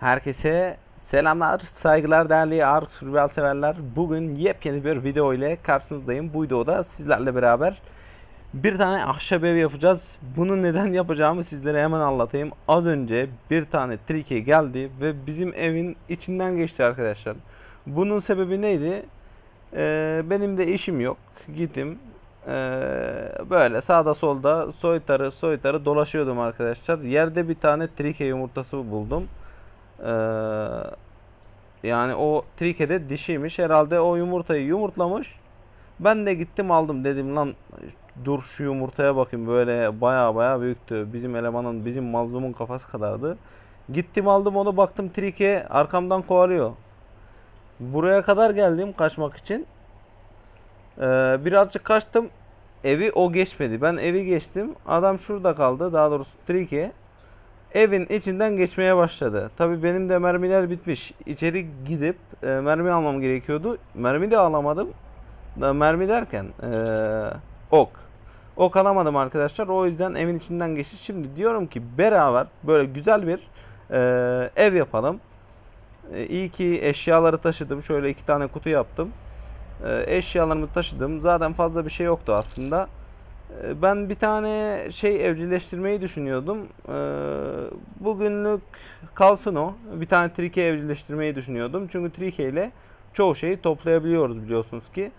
Herkese selamlar, saygılar değerli Ark Survival severler. Bugün yepyeni bir video ile karşınızdayım. Bu videoda sizlerle beraber bir tane ahşap ev yapacağız. Bunu neden yapacağımı sizlere hemen anlatayım. Az önce bir tane trike geldi ve bizim evin içinden geçti arkadaşlar. Bunun sebebi neydi? Ee, benim de işim yok. Gittim. Ee, böyle sağda solda soytarı soytarı dolaşıyordum arkadaşlar. Yerde bir tane trike yumurtası buldum. Ee, yani o trikede dişiymiş. Herhalde o yumurtayı yumurtlamış. Ben de gittim aldım dedim lan dur şu yumurtaya bakayım böyle baya baya büyüktü. Bizim elemanın bizim mazlumun kafası kadardı. Gittim aldım onu baktım trike arkamdan kovalıyor. Buraya kadar geldim kaçmak için. Ee, birazcık kaçtım. Evi o geçmedi. Ben evi geçtim. Adam şurada kaldı. Daha doğrusu trike evin içinden geçmeye başladı. Tabii benim de mermiler bitmiş. İçeri gidip e, mermi almam gerekiyordu. Mermi de alamadım. Da mermi derken e, ok. Ok alamadım arkadaşlar. O yüzden evin içinden geçti. Şimdi diyorum ki beraber böyle güzel bir e, ev yapalım. E, iyi ki eşyaları taşıdım. Şöyle iki tane kutu yaptım. E, eşyalarımı taşıdım. Zaten fazla bir şey yoktu aslında. E, Ben bir tane şey evcilleştirmeyi düşünüyordum. E, Bugünlük kalsın o. Bir tane trike evcilleştirmeyi düşünüyordum. Çünkü trike ile çoğu şeyi toplayabiliyoruz biliyorsunuz ki.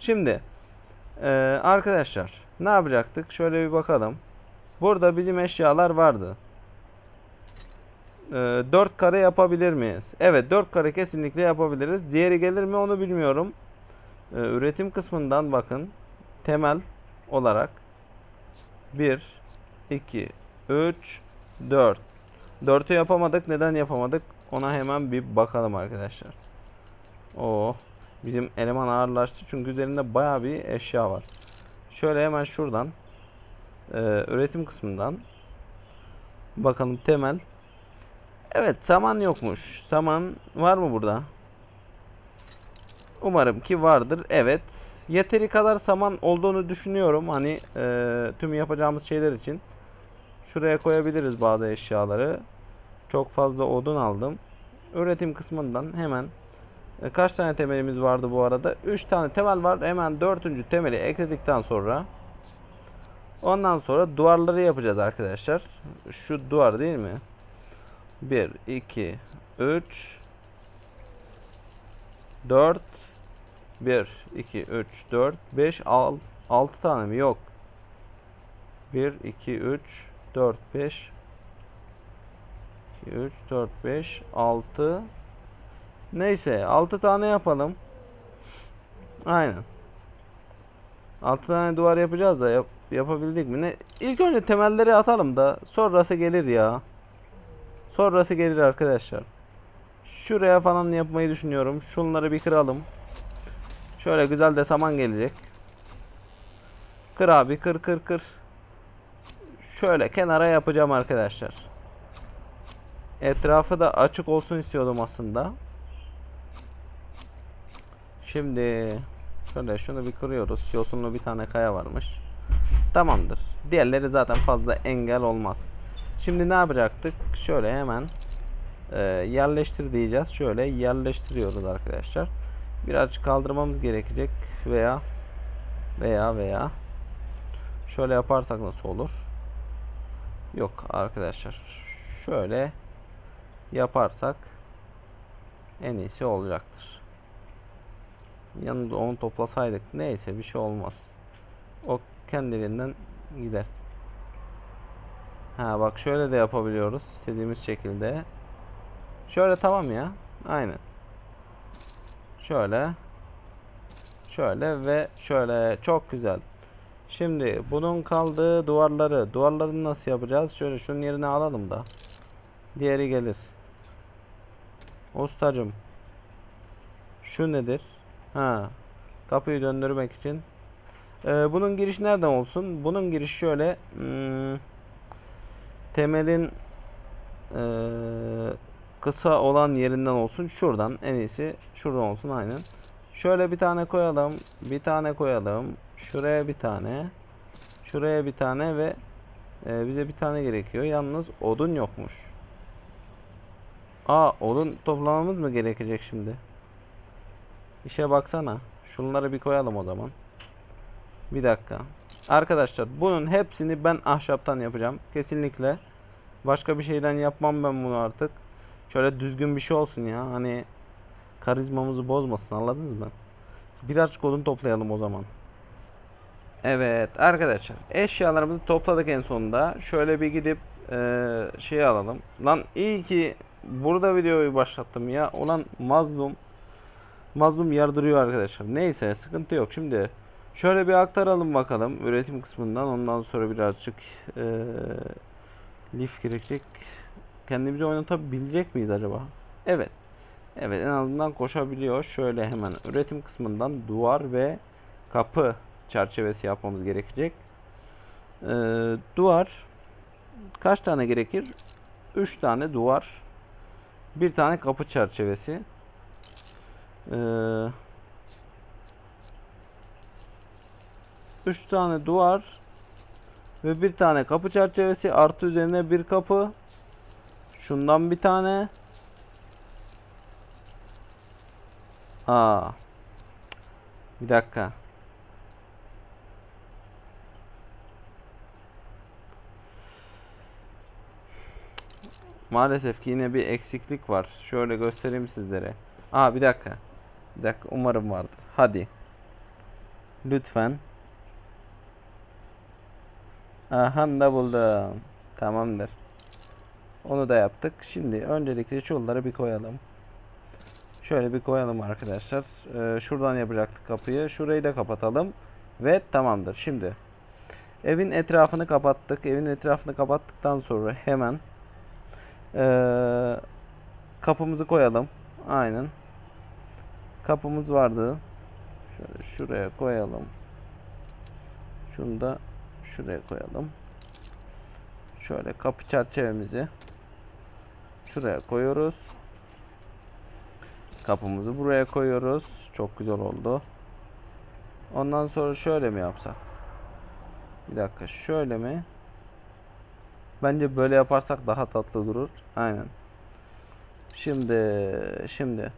Şimdi e, arkadaşlar ne yapacaktık? Şöyle bir bakalım. Burada bizim eşyalar vardı. 4 kare yapabilir miyiz? Evet 4 kare kesinlikle yapabiliriz. Diğeri gelir mi onu bilmiyorum. Üretim kısmından bakın. Temel olarak 1 2 3 4 4'ü yapamadık. Neden yapamadık? Ona hemen bir bakalım arkadaşlar. Oo, bizim eleman ağırlaştı çünkü üzerinde bayağı bir eşya var. Şöyle hemen şuradan e, üretim kısmından bakalım temel. Evet saman yokmuş. Saman var mı burada? Umarım ki vardır. Evet. Yeteri kadar saman olduğunu düşünüyorum. Hani e, tüm yapacağımız şeyler için. Şuraya koyabiliriz bazı eşyaları. Çok fazla odun aldım. Üretim kısmından hemen e, kaç tane temelimiz vardı bu arada? 3 tane temel var. Hemen 4. temeli ekledikten sonra ondan sonra duvarları yapacağız arkadaşlar. Şu duvar değil mi? 1 2 3 4 1 2 3 4 5 6 6 tane mi? Yok. 1 2 3 4 5 2 3 4 5 6 Neyse 6 tane yapalım. Aynen. 6 tane duvar yapacağız da yap, yapabildik mi? Ne? İlk önce temelleri atalım da sonrası gelir ya. Sonrası gelir arkadaşlar. Şuraya falan yapmayı düşünüyorum. Şunları bir kıralım. Şöyle güzel de saman gelecek. Kır abi kır kır kır. Şöyle kenara yapacağım arkadaşlar. Etrafı da açık olsun istiyordum aslında. Şimdi şöyle şunu bir kırıyoruz. Yosunlu bir tane kaya varmış. Tamamdır. Diğerleri zaten fazla engel olmaz. Şimdi ne yapacaktık? Şöyle hemen e, yerleştir diyeceğiz. Şöyle yerleştiriyoruz arkadaşlar. Birazcık kaldırmamız gerekecek veya veya veya şöyle yaparsak nasıl olur? Yok arkadaşlar. Şöyle yaparsak en iyisi olacaktır. Yanında onu toplasaydık neyse bir şey olmaz. O kendiliğinden gider. Ha bak şöyle de yapabiliyoruz istediğimiz şekilde. Şöyle tamam ya. Aynen. Şöyle. Şöyle ve şöyle çok güzel. Şimdi bunun kaldığı duvarları, duvarları nasıl yapacağız? Şöyle şunun yerine alalım da. Diğeri gelir. Ustacım. Şu nedir? Ha. Kapıyı döndürmek için. Ee, bunun giriş nereden olsun? Bunun giriş şöyle. Hmm, temelin eee, kısa olan yerinden olsun. Şuradan en iyisi şuradan olsun aynen. Şöyle bir tane koyalım. Bir tane koyalım. Şuraya bir tane. Şuraya bir tane ve e, bize bir tane gerekiyor. Yalnız odun yokmuş. Aa odun toplamamız mı gerekecek şimdi? İşe baksana. Şunları bir koyalım o zaman. Bir dakika. Arkadaşlar bunun hepsini ben ahşaptan yapacağım. Kesinlikle. Başka bir şeyden yapmam ben bunu artık. Şöyle düzgün bir şey olsun ya. Hani karizmamızı bozmasın anladınız mı? Birazcık odun toplayalım o zaman. Evet arkadaşlar eşyalarımızı topladık en sonunda. Şöyle bir gidip eee şey alalım. Lan iyi ki burada videoyu başlattım ya. Ulan mazlum mazlum yardırıyor arkadaşlar. Neyse sıkıntı yok. Şimdi şöyle bir aktaralım bakalım üretim kısmından. Ondan sonra birazcık eee lif girecek. Kendimizi oynatabilecek miyiz acaba? Evet. Evet en azından koşabiliyor. Şöyle hemen üretim kısmından duvar ve kapı çerçevesi yapmamız gerekecek. Ee, duvar kaç tane gerekir? 3 tane duvar. Bir tane kapı çerçevesi. Ee, 3 tane duvar ve bir tane kapı çerçevesi artı üzerine bir kapı. Şundan bir tane. Aa. Bir dakika. Maalesef ki yine bir eksiklik var. Şöyle göstereyim sizlere. Aa bir dakika. Bir dakika umarım vardır. Hadi. Lütfen. Aha da buldum. Tamamdır. Onu da yaptık. Şimdi öncelikle şunları bir koyalım. Şöyle bir koyalım arkadaşlar. Ee, şuradan yapacaktık kapıyı. Şurayı da kapatalım. Ve tamamdır. Şimdi evin etrafını kapattık. Evin etrafını kapattıktan sonra hemen ee, kapımızı koyalım. Aynen. Kapımız vardı. Şöyle şuraya koyalım. Şunu da şuraya koyalım. Şöyle kapı çerçevemizi şuraya koyuyoruz. Kapımızı buraya koyuyoruz. Çok güzel oldu. Ondan sonra şöyle mi yapsak? Bir dakika şöyle mi? Bence böyle yaparsak daha tatlı durur. Aynen. Şimdi şimdi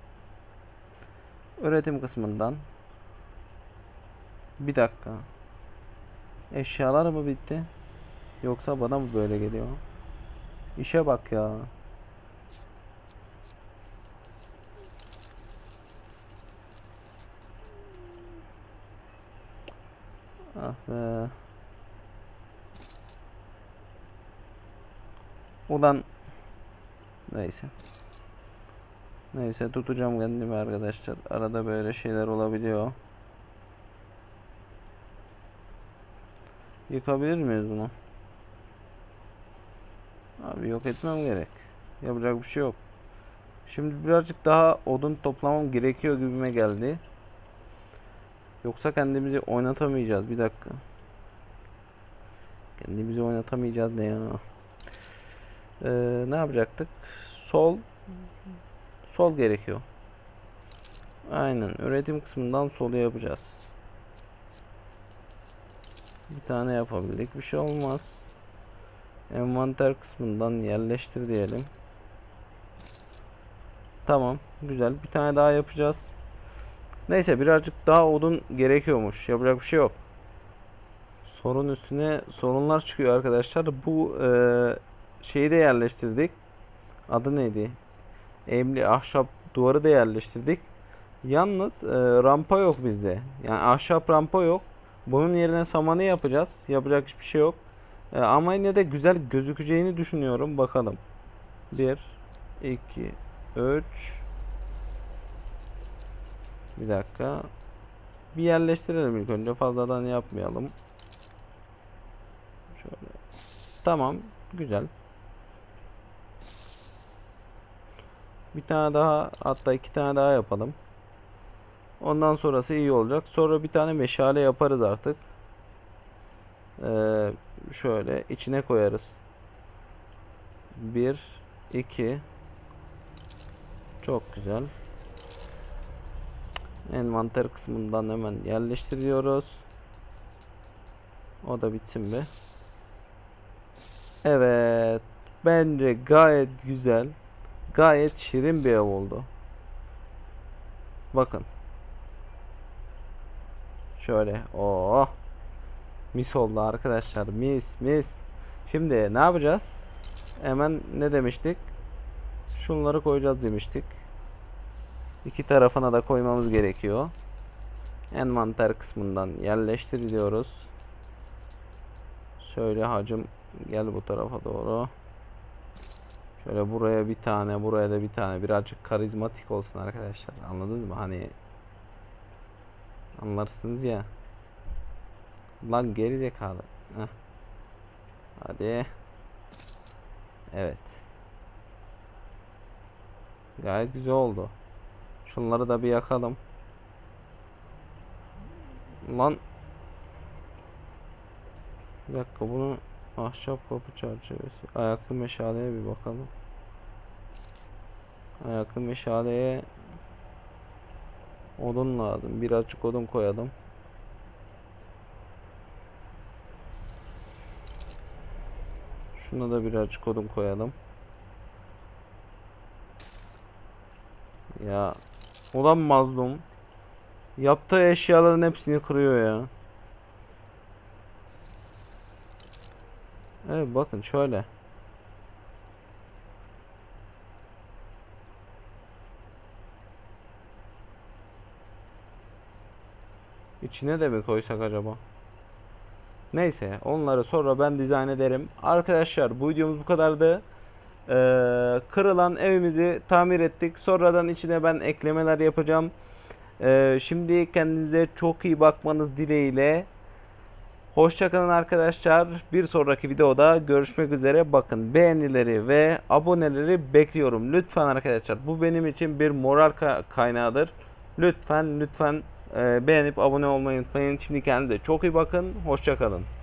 üretim kısmından bir dakika. Eşyalar mı bitti? Yoksa bana mı böyle geliyor? İşe bak ya. Ah be. Ulan neyse. Neyse tutacağım kendimi arkadaşlar. Arada böyle şeyler olabiliyor. Yıkabilir miyiz bunu? Abi yok etmem gerek. Yapacak bir şey yok. Şimdi birazcık daha odun toplamam gerekiyor gibime geldi. Yoksa kendimizi oynatamayacağız. Bir dakika. Kendimizi oynatamayacağız ne ya? Ee, ne yapacaktık? Sol sol gerekiyor. Aynen. Üretim kısmından solu yapacağız. Bir tane yapabildik. Bir şey olmaz. Envanter kısmından yerleştir diyelim. Tamam. Güzel. Bir tane daha yapacağız. Neyse birazcık daha odun gerekiyormuş. Yapacak bir şey yok. Sorun üstüne sorunlar çıkıyor arkadaşlar. Bu e, şeyi de yerleştirdik. Adı neydi? Emli ahşap duvarı da yerleştirdik. Yalnız e, rampa yok bizde. Yani ahşap rampa yok. Bunun yerine samanı yapacağız. Yapacak hiçbir şey yok. E, ama yine de güzel gözükeceğini düşünüyorum. Bakalım. 1 2 3 Bir dakika. Bir yerleştirelim ilk önce. Fazladan yapmayalım. Şöyle. Tamam. Güzel. Bir tane daha hatta iki tane daha yapalım. Ondan sonrası iyi olacak. Sonra bir tane meşale yaparız artık. Ee, şöyle içine koyarız. Bir, iki. Çok güzel. Envanter kısmından hemen yerleştiriyoruz. O da bitsin be. Evet. Bence gayet güzel. gayet şirin bir ev oldu. Bakın. Şöyle. Oh. Mis oldu arkadaşlar. Mis mis. Şimdi ne yapacağız? Hemen ne demiştik? Şunları koyacağız demiştik. İki tarafına da koymamız gerekiyor. Envanter kısmından yerleştir diyoruz. Şöyle hacım gel bu tarafa doğru. Şöyle buraya bir tane, buraya da bir tane. Birazcık karizmatik olsun arkadaşlar. Anladınız mı? Hani anlarsınız ya. Lan geri zekalı. Heh. Hadi. Evet. Gayet güzel oldu. Şunları da bir yakalım. Lan. Bir dakika bunu ahşap kapı çerçevesi. Ayaklı meşaleye bir bakalım. Ayaklı meşaleye odun lazım. Birazcık odun koyalım. Şuna da birazcık odun koyalım. Ya ulan mazlum. Yaptığı eşyaların hepsini kırıyor ya. Evet bakın şöyle. İçine de mi koysak acaba? Neyse onları sonra ben dizayn ederim. Arkadaşlar bu videomuz bu kadardı. Ee, kırılan evimizi tamir ettik. Sonradan içine ben eklemeler yapacağım. Ee, şimdi kendinize çok iyi bakmanız dileğiyle. Hoşçakalın arkadaşlar. Bir sonraki videoda görüşmek üzere. Bakın beğenileri ve aboneleri bekliyorum. Lütfen arkadaşlar bu benim için bir moral ka- kaynağıdır. Lütfen lütfen e, beğenip abone olmayı unutmayın. Şimdi kendinize çok iyi bakın. Hoşçakalın.